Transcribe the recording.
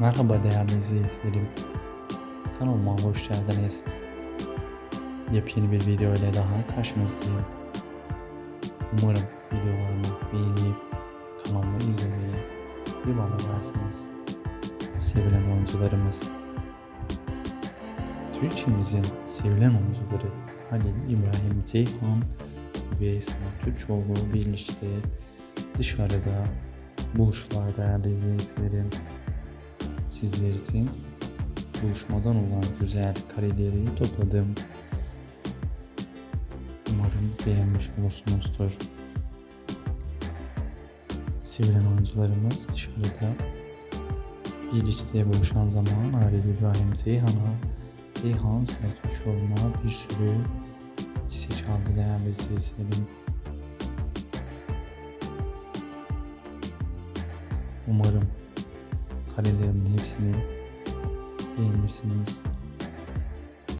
Merhaba değerli izleyicilerim. Kanalıma hoş geldiniz. Yepyeni bir video ile daha karşınızdayım. Umarım videolarımı beğenip kanalımı izlemeye devam edersiniz. Sevilen oyuncularımız Türkçemizin sevilen oyuncuları Halil İbrahim Ceyhan ve Sanat Türkoğlu birlikte dışarıda buluştular değerli izleyicilerim. Sizler için buluşmadan olan güzel kareleri topladım. Umarım beğenmiş olursunuzdur. Sevilen oyuncularımız dışarıda birlikte buluşan zaman Halil İbrahim Ceyhan'a Ceyhan Sertaçoğlu'na bir sürü çiçek aldı değerli izleyicilerim. Umarım karelerimin hepsini beğenirsiniz.